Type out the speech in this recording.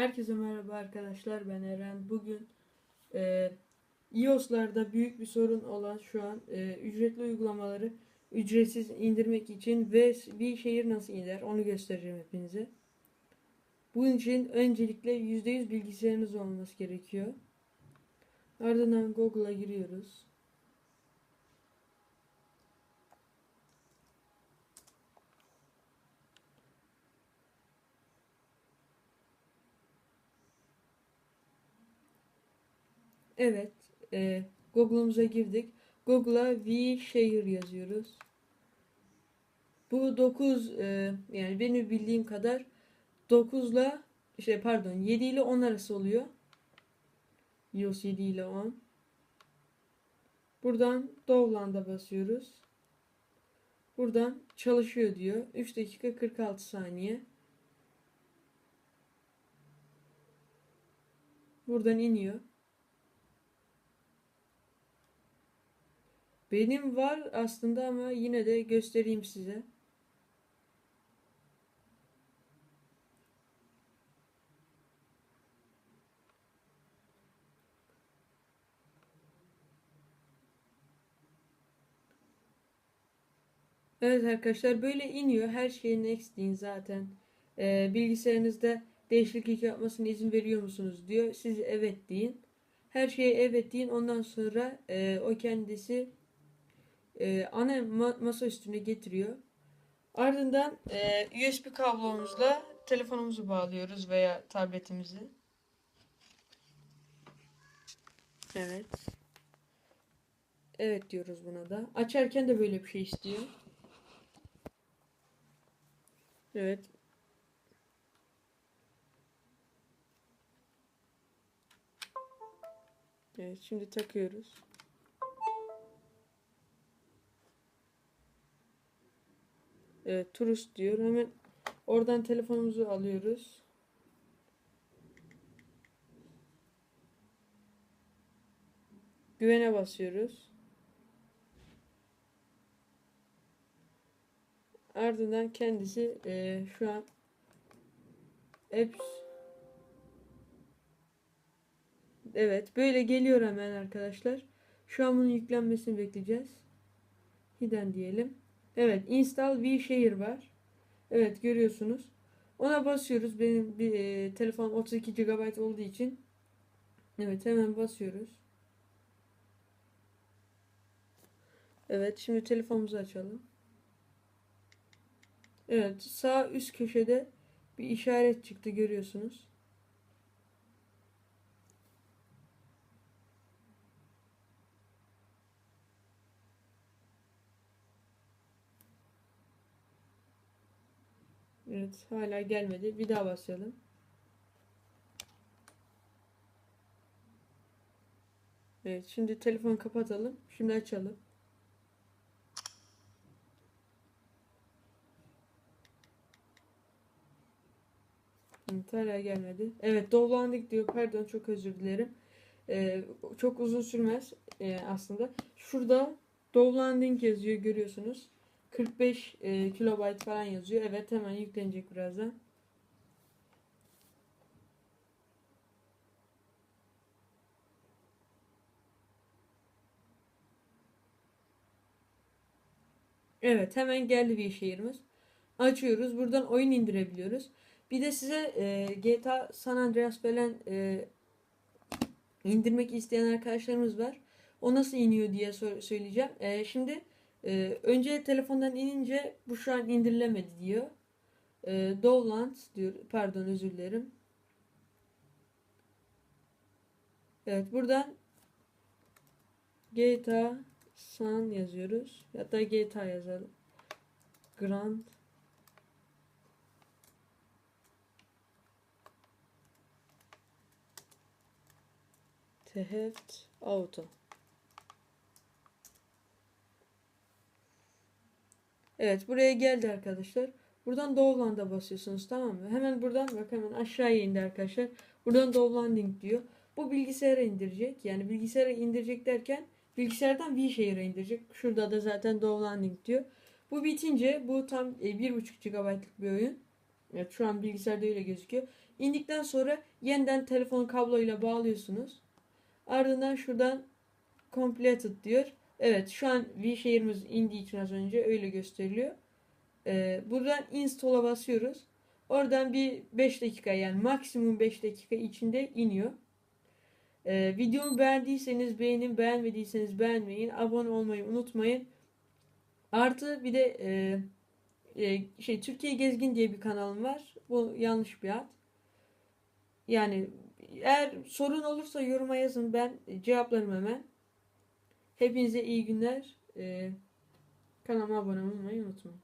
Herkese merhaba arkadaşlar ben Eren. Bugün e, iOS'larda büyük bir sorun olan şu an e, ücretli uygulamaları ücretsiz indirmek için ve bir şehir nasıl iner onu göstereceğim hepinize. Bunun için öncelikle %100 bilgisayarınız olması gerekiyor. Ardından Google'a giriyoruz. Evet, e, Google'umuza girdik. Google'a V-Share yazıyoruz. Bu 9 e, yani benim bildiğim kadar 9 ile işte pardon 7 ile 10 arası oluyor. iOS 7 ile 10. Buradan Dovland'a basıyoruz. Buradan çalışıyor diyor. 3 dakika 46 saniye. Buradan iniyor. Benim var aslında ama yine de göstereyim size. Evet arkadaşlar böyle iniyor. Her şeyin deyin zaten. Ee, bilgisayarınızda değişiklik yapmasına izin veriyor musunuz diyor. Siz evet deyin. Her şeye evet deyin. Ondan sonra e, o kendisi e, ana ma- masa üstüne getiriyor. Ardından e, USB kablomuzla telefonumuzu bağlıyoruz veya tabletimizi. Evet. Evet diyoruz buna da. Açarken de böyle bir şey istiyor. Evet. Evet şimdi takıyoruz. Evet, turist diyor. Hemen oradan telefonumuzu alıyoruz. Güvene basıyoruz. Ardından kendisi e, şu an apps Evet, böyle geliyor hemen arkadaşlar. Şu an bunun yüklenmesini bekleyeceğiz. Hidden diyelim. Evet, install VShare var. Evet, görüyorsunuz. Ona basıyoruz. Benim bir e, telefonum 32 GB olduğu için. Evet, hemen basıyoruz. Evet, şimdi telefonumuzu açalım. Evet, sağ üst köşede bir işaret çıktı görüyorsunuz. Evet hala gelmedi. Bir daha başlayalım. Evet şimdi telefonu kapatalım. Şimdi açalım. Evet hala gelmedi. Evet dolandık diyor. Pardon çok özür dilerim. Ee, çok uzun sürmez ee, aslında. Şurada dolanding yazıyor görüyorsunuz. 45 e, kilobayt falan yazıyor. Evet hemen yüklenecek birazdan. Evet hemen geldi bir şehrimiz. Açıyoruz. Buradan oyun indirebiliyoruz. Bir de size e, GTA San Andreas falan e, indirmek isteyen arkadaşlarımız var. O nasıl iniyor diye söyleyeceğim. E, şimdi ee, önce telefondan inince bu şu an indirilemedi diyor. Ee, Dowland diyor. Pardon özür dilerim. Evet buradan GTA San yazıyoruz. Ya da GTA yazalım. Grand Theft Auto. Evet buraya geldi arkadaşlar. Buradan Download'a basıyorsunuz tamam mı? Hemen buradan bak hemen aşağıya indi arkadaşlar. Buradan Downloading diyor. Bu bilgisayara indirecek. Yani bilgisayara indirecek derken bilgisayardan şehire indirecek. Şurada da zaten Downloading diyor. Bu bitince bu tam 1.5 e, GB'lık bir oyun. Evet şu an bilgisayarda öyle gözüküyor. İndikten sonra yeniden telefon kabloyla bağlıyorsunuz. Ardından şuradan completed diyor. Evet şu an V-Share'imiz indiği için az önce öyle gösteriliyor. Ee, buradan install'a basıyoruz. Oradan bir 5 dakika yani maksimum 5 dakika içinde iniyor. Ee, videomu beğendiyseniz beğenin, beğenmediyseniz beğenmeyin, abone olmayı unutmayın. Artı bir de e, e, şey Türkiye Gezgin diye bir kanalım var. Bu yanlış bir ad. Yani eğer sorun olursa yoruma yazın ben cevaplarım hemen. Hepinize iyi günler. Ee, kanalıma abone olmayı unutmayın.